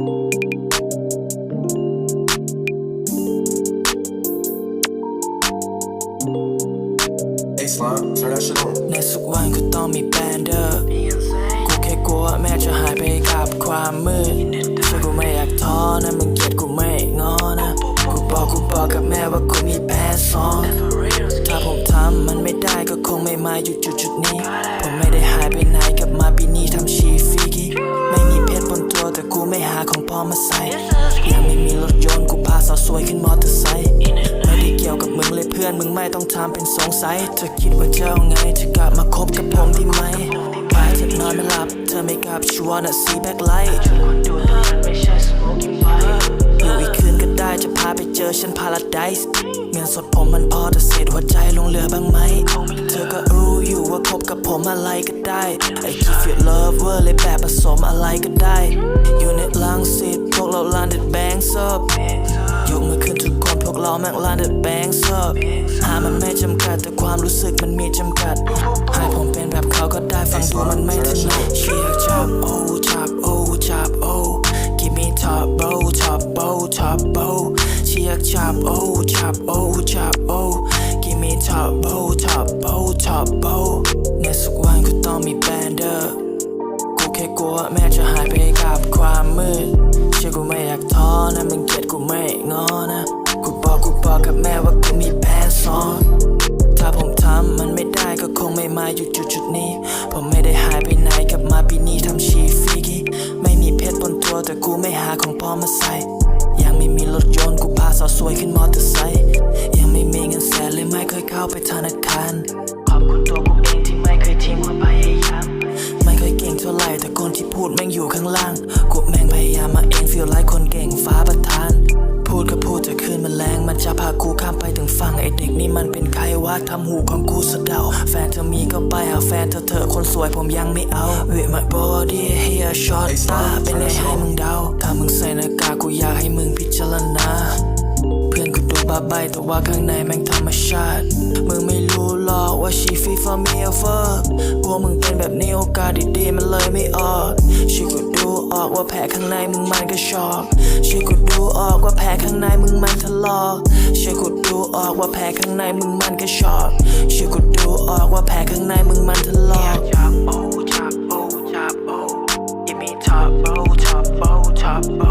ในสักวันก็ต้องมีแบนเดอร์ กูแค่กลัวแม้จะหายไปกับความมืดช่วยกูไม่อยากท้อนะมึงเกลียดกูไม่งอนะ กูบอกกูบอกกับแม่ว่ากูมีแพ้สองถ้าผมทำมันไม่ได้ก็คงไม่มาอยู่จุดจุดนี้ ของปลอมมาใส่ยังไม่มีรถยนต์กูพาสาวสวยขึ้นมอเตอร์ไซค์ไม่ได้เกี่ยวกับมึงเลยเพื่อนมึงไม่ต้องทำเป็นสงสัยเธอคิดว่าจะเอาไงจะกลับมาคบกับผมที่ไหมพาเธอนอนไม่หลับเธอไม่กลับ she wanna see back light อยู่อีกคืนก็ได้จะพาไปเจอฉันพาราไดส์เงินสดผมมันพอแต่เศษหัวใจลงเหลือบ้างไหม เธอก็รู้อยู่ว่าคบกับผมอะไรก็ได้ไอ้ give you love เวอร์เลยแบบผสมอะไรก็ได้ landed banks up ยกมือขึ้นทุกคนพวกเราแม่ง landed banks up หามันไม่จำกัดแต่ความรู้สึกมันมีจำกัด ให้ผมเป็นแบบเขาก็ได้ฟังดูมันไม่ถนัดเชียร์จับโอ้จับโอ้จับโอ้ Give me top bro top bro top bro เชียร์จับโอ้จับโอ้จับโอ้ Give me top bro top bro top bro ในสักวันก็ต้องมีแบนเดอร์กูแค่กลัวแม้จะหายไปกับความมืด มาอยู่จุดจุดนี้ ผมไม่ได้หายไปไหนกลับมาปีนี้ทำชีฟิกิไม่มีเพชรบนตัวแต่กูไม่หาของพ่อมาใส่ ยังไม่มีรถยนต์กูพาสาวสวยขึ้นมอเตอร์ไซค์ยังไม่มีเงินแสนเลยไม่เคยเข้าไปธนาคาร นี่มันเป็นใครวะทำหูของกูสะเดา แฟนเธอมีก็ไปหาแฟนเธอเถอะคนสวยผมยังไม่เอา With my body here short ตาเป็นไงให้มึงเดา ถ้ามึงใส่หน้ากากกูอยากให้มึงพิจารณาเพื่อนกูดูบ้าใบแต่ว่าข้างในแม่งธรรมชาติ มึงไม่รู้หรอกว่า she fit for me or fuck กลัวมึงเป็นแบบนี้โอกาสดีๆมันเลยไม่ออก she กูดูออก ว่าแผลข้างในมึงมันก็ชอกช่วยกดดูออกว่าแผลข้างในมึงมันทะลอกช่วยกดดูออกว่าแผลข้างในมึงมันก็ชอกช่วยกดดูออกว่าแผลข้างในมึงมันทะลอกจับโอ้จับโอ้จับโอ้ Give me top, oh, top, oh, top, oh.